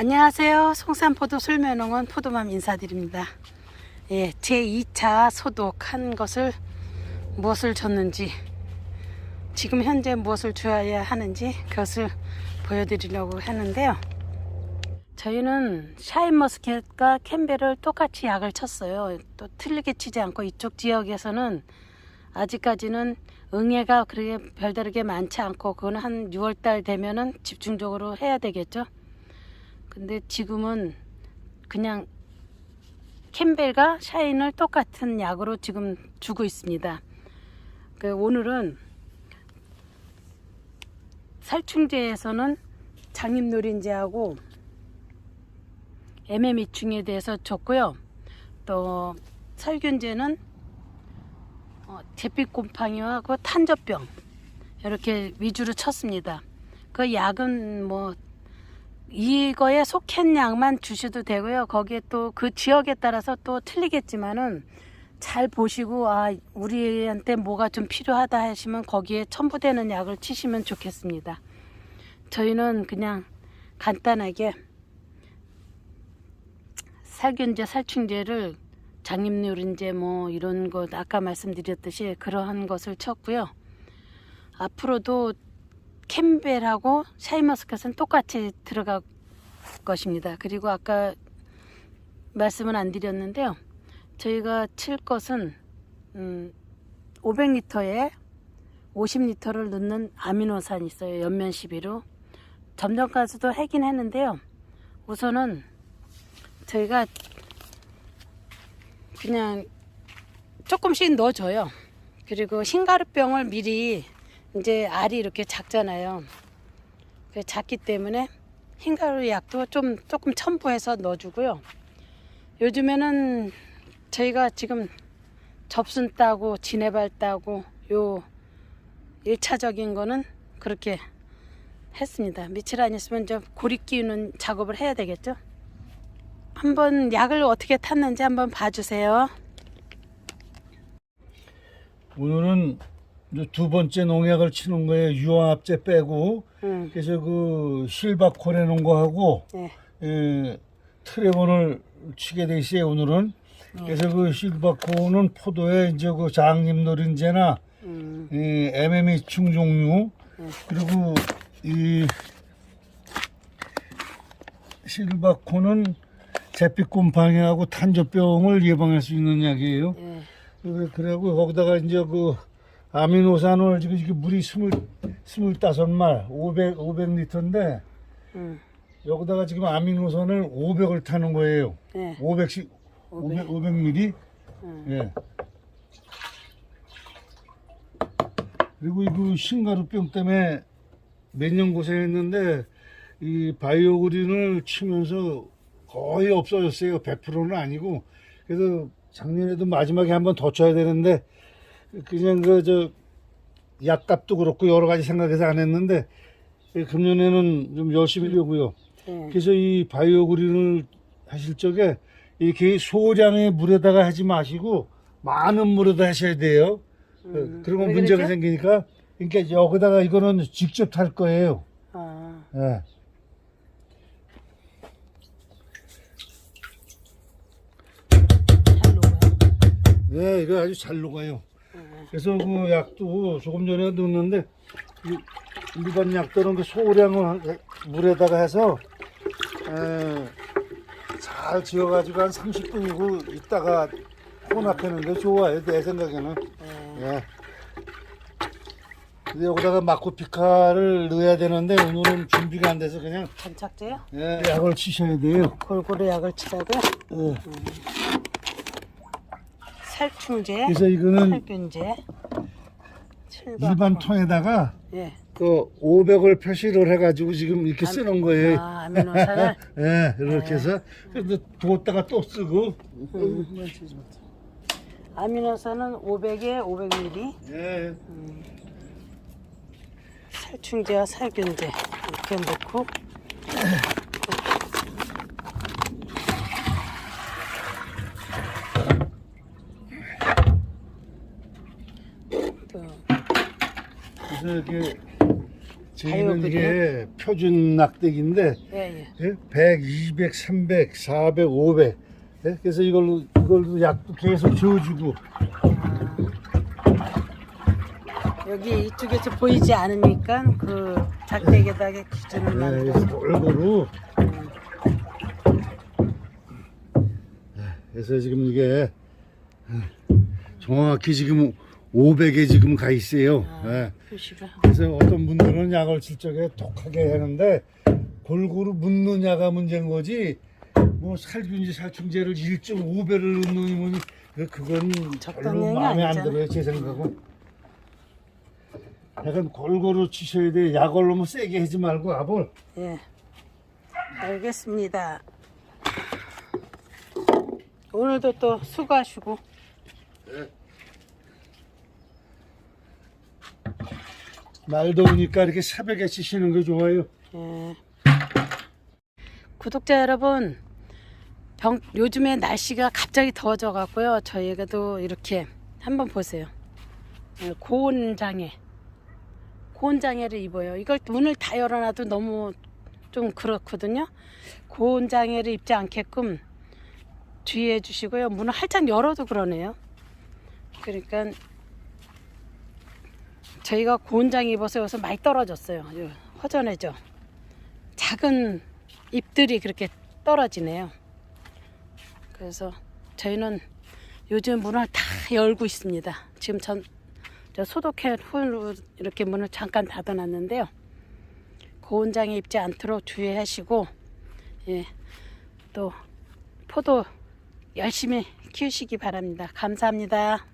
안녕하세요. 송산포도 술면농원 포도맘 인사드립니다. 예, 제 2차 소독한 것을 무엇을 줬는지 지금 현재 무엇을 줘야 하는지 그것을 보여드리려고 하는데요. 저희는 샤인머스켓과 캠벨을 똑같이 약을 쳤어요. 또 틀리게 치지 않고 이쪽 지역에서는 아직까지는 응애가 그렇게 별다르게 많지 않고 그거는 한 6월달 되면은 집중적으로 해야 되겠죠. 근데 지금은 그냥 캠벨과 샤인을 똑같은 약으로 지금 주고 있습니다. 그 오늘은 살충제에서는 장입노린제하고 MM이충에 대해서 줬고요. 또 살균제는 어, 잿빛곰팡이와 그 탄저병 이렇게 위주로 쳤습니다. 그 약은 뭐 이거에 속한 약만 주셔도 되고요. 거기에 또 그 지역에 따라서 또 틀리겠지만은 잘 보시고 아 우리한테 뭐가 좀 필요하다 하시면 거기에 첨부되는 약을 치시면 좋겠습니다. 저희는 그냥 간단하게 살균제, 살충제를 장립누린제 뭐 이런 것 아까 말씀드렸듯이 그러한 것을 쳤고요. 앞으로도 캠벨하고 샤인머스켓은 똑같이 들어갈 것입니다. 그리고 아까 말씀은 안 드렸는데요. 저희가 칠 것은 음, 500리터에 50리터를 넣는 아미노산이 있어요. 연면 12로. 점점가스도 하긴 했는데요. 우선은 저희가 그냥 조금씩 넣어줘요. 그리고 흰가루병을 미리 이제 알이 이렇게 작잖아요. 그 작기 때문에 흰가루 약도 좀 조금 첨부해서 넣어주고요. 요즘에는 저희가 지금 접순 따고 지네발 따고 요 1차적인 거는 그렇게 했습니다. 며칠 안 있으면 저 고리 끼우는 작업을 해야 되겠죠. 한번 약을 어떻게 탔는지 한번 봐주세요. 오늘은 두 번째 농약을 치는 거예요. 유황합제 빼고 음, 그래서 그 실바콜에 놓은 거하고 네. 에, 트레본을 치게 돼 있어요. 오늘은 그래서 그 실바콜은 포도에 이제 그 장립노린제나 음, 이 MME 충종류 그리고 이 실바코는 잿빛곰팡이하고 탄저병을 예방할 수 있는 약이에요. 예. 그래- 그래고 거기다가 이제 그 아미노산을 지금 이게 물이 스물 스물다섯 말500 500리터인데 음, 여기다가 지금 아미노산을 500을 타는 거예요. 예. 500씩 500 500ml. 음. 예. 그리고 이그 신가루병 때문에 몇 년 고생했는데 이 바이오그린을 치면서 거의 없어졌어요. 100%는 아니고 그래서 작년에도 마지막에 한 번 더 쳐야 되는데 그냥 그 저 약값도 그렇고 여러 가지 생각해서 안 했는데 금년에는 좀 열심히 하려고요. 예. 그래서 이 바이오 그린을 하실 적에 이렇게 소량의 물에다가 하지 마시고 많은 물에다 하셔야 돼요. 음, 그러면 왜 문제가 그러죠? 생기니까 그러니까 여기다가 이거는 직접 탈 거예요. 아, 예. 잘 녹아요. 네, 이거 아주 잘 녹아요. 음, 그래서 그 약도 조금 전에 넣었는데 이 일반 약들은 그 소량을 한- 물에다가 해서 에, 잘 지어가지고 한 30분이고 있다가 혼합하는 게 좋아요. 내 생각에는. 예. 예. 근데 여기다가 마코 피카를 넣어야 되는데 오늘은 준비가 안 돼서 그냥 전착제요? 예, 약을 치셔야 돼요. 골고루 약을 치자고요. 예. 살충제, 그래서 이거는 살균제, 칠박. 일반 통에다가 예. 그 500을 표시를 해가지고 지금 이렇게 쓰는 거예요. 아, 아미노산을. 예, 이렇게 해서 근데 두었다가 또 쓰고. 아미노산은 500에 500ml, 예. 살충제와 살균제 이렇게 넣고 또 그래서 이렇게 저희는. 이게 표준 낙대기인데 예, 예. 예? 100, 200, 300, 400, 500. 예? 그래서 이걸로 이걸로 약도 계속 지어주고 여기 이쪽에서 보이지 않으니까 그 작대기에다가 기준을 예, 만들어. 그래서 골고루. 예, 그래서 지금 이게 예, 정확히 지금 500에 지금 가 있어요. 예. 표시가. 그래서 어떤 분들은 약을 칠 적에 독하게 하는데 골고루 묻는 약가 문제인 거지 뭐 살균제 살충제를 1.5배를 넣는 건 그건 별로 적당량이 마음에 안 아니잖아. 들어요 제 생각은 약간 골고루 치셔야 돼 약을 너무 세게 하지 말고 아볼 예. 알겠습니다. 오늘도 또 수고하시고. 날 더우니까 이렇게 새벽에 치시는 거 좋아요 예. 구독자 여러분, 병, 요즘에 날씨가 갑자기 더워져 갖고요. 저희가도 이렇게 한번 보세요. 예, 고온 장애, 고온 장애를 입어요. 이걸 문을 다 열어놔도 너무 좀 그렇거든요. 고온 장애를 입지 않게끔 주의해 주시고요. 문을 활짝 열어도 그러네요. 그러니까 저희가 고온장 입어서 여기서 많이 떨어졌어요. 요 허전해져. 작은 잎들이 그렇게 떨어지네요. 그래서 저희는 요즘 문을 다 열고 있습니다. 지금 전 저 소독해 후 이렇게 문을 잠깐 닫아놨는데요. 고온장에 입지 않도록 주의하시고 예, 또 포도 열심히 키우시기 바랍니다. 감사합니다.